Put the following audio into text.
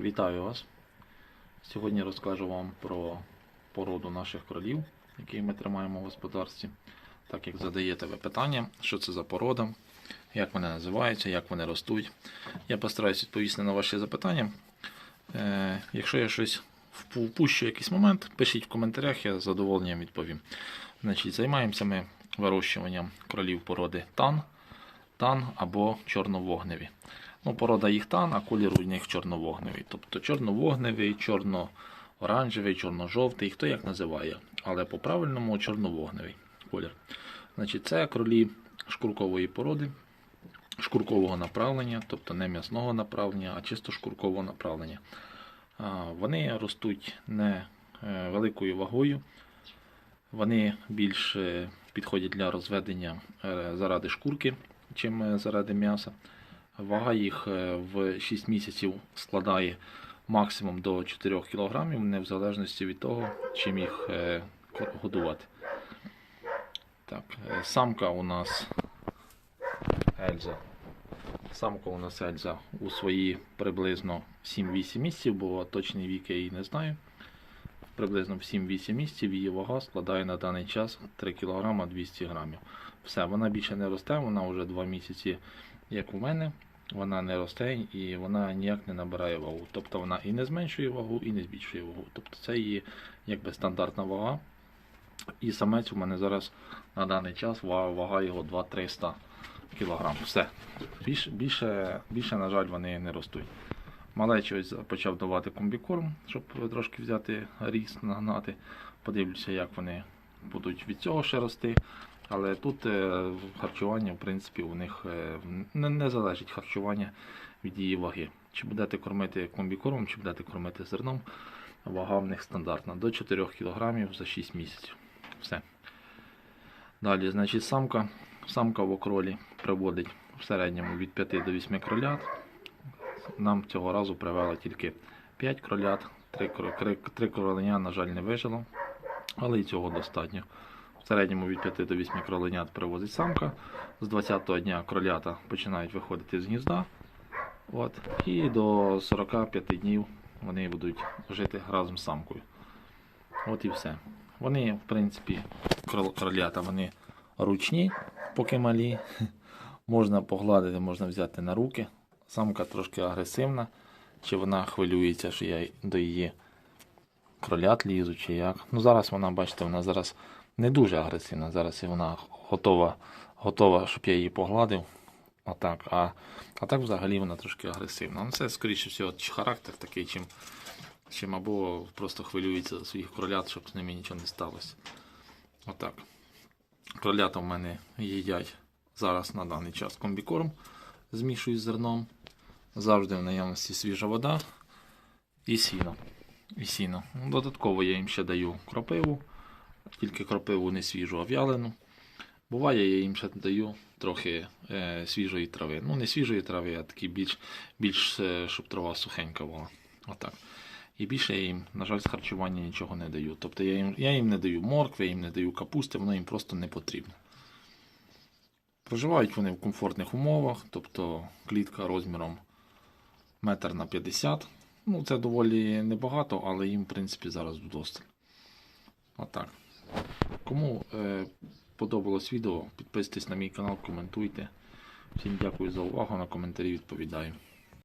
Вітаю вас. Сьогодні розкажу вам про породу наших кролів, які ми тримаємо в господарстві. Так як задаєте ви питання, що це за порода, як вони називаються, як вони ростуть. Я постараюсь відповісти на ваші запитання. Е, якщо я щось впущу якийсь момент, пишіть в коментарях, я з задоволенням відповім. Значить, займаємося ми вирощуванням кролів породи тан, тан або чорновогневі. Ну, порода їх тан, а колір у них чорновогневий. Тобто чорновогневий, чорно-оранжевий, чорно-жовтий, хто як називає. Але по-правильному чорновогневий колір. Значить, це кролі шкуркової породи, шкуркового направлення, тобто не м'ясного направлення, а чисто шкуркового направлення. Вони ростуть не е, великою вагою, вони більш е, підходять для розведення е, заради шкурки, чим заради м'яса. Вага їх е, в 6 місяців складає максимум до 4 кг, не в залежності від того, чим їх е, годувати. Так, е, самка у нас Ельза. Самка у нас Ельза у свої приблизно 7-8 місяців, бо точний вік я її не знаю. Приблизно в 7-8 місяців її вага складає на даний час 3 кг 200 г. Все, вона більше не росте, вона вже 2 місяці, як у мене. Вона не росте і вона ніяк не набирає вагу. Тобто вона і не зменшує вагу, і не збільшує вагу. Тобто це її якби стандартна вага. І самець у мене зараз на даний час вага його 2-300 кг. Все. Більше, більше, більше, на жаль, вони не ростуть. Малечі ось почав давати комбікорм, щоб трошки взяти ріст, нагнати. Подивлюся, як вони будуть від цього ще рости. Але тут е, харчування, в принципі, у них е, не, залежить харчування від її ваги. Чи будете кормити комбікормом, чи будете кормити зерном, вага в них стандартна до 4 кг за 6 місяців. Все. Далі, значить, самка. Самка в окролі приводить в середньому від 5 до 8 кролят. Нам цього разу привела тільки 5 кролят, 3, 3, 3 кроленя, на жаль, не вижило, але і цього достатньо. В середньому від 5 до 8 кроленят привозить самка. З 20-го дня кролята починають виходити з гнізда. От, і до 45 днів вони будуть жити разом з самкою. От і все. Вони, в принципі, кролята, вони ручні, поки малі. Можна погладити, можна взяти на руки. Самка трошки агресивна. Чи вона хвилюється, що я до її кролят лізу, чи як. Ну зараз вона, бачите, вона зараз не дуже агресивна. Зараз вона готова, готова, щоб я її погладив. Отак. А, а так взагалі вона трошки агресивна. Ну це, скоріше всього, характер такий, чим, чим або просто хвилюється за своїх кролят, щоб з ними нічого не сталося. Отак. Кролята в мене їдять зараз на даний час комбікорм, змішую з зерном. Завжди в наявності свіжа вода і сіно. І сіно. Ну, Додатково я їм ще даю кропиву, тільки кропиву не свіжу, а в'ялену. Буває, я їм ще даю трохи е, свіжої трави. Ну, не свіжої трави, а такі більш, більш е, щоб трава сухенька була. Отак. І більше я їм, на жаль, з харчування нічого не даю. Тобто я їм, я їм не даю моркви, я їм не даю капусти, воно їм просто не потрібно. Проживають вони в комфортних умовах, тобто клітка розміром метр на 50. Ну, це доволі небагато, але їм, в принципі, зараз вдосталь. Отак. Кому е, подобалось відео, підписуйтесь на мій канал, коментуйте. Всім дякую за увагу, на коментарі відповідаю.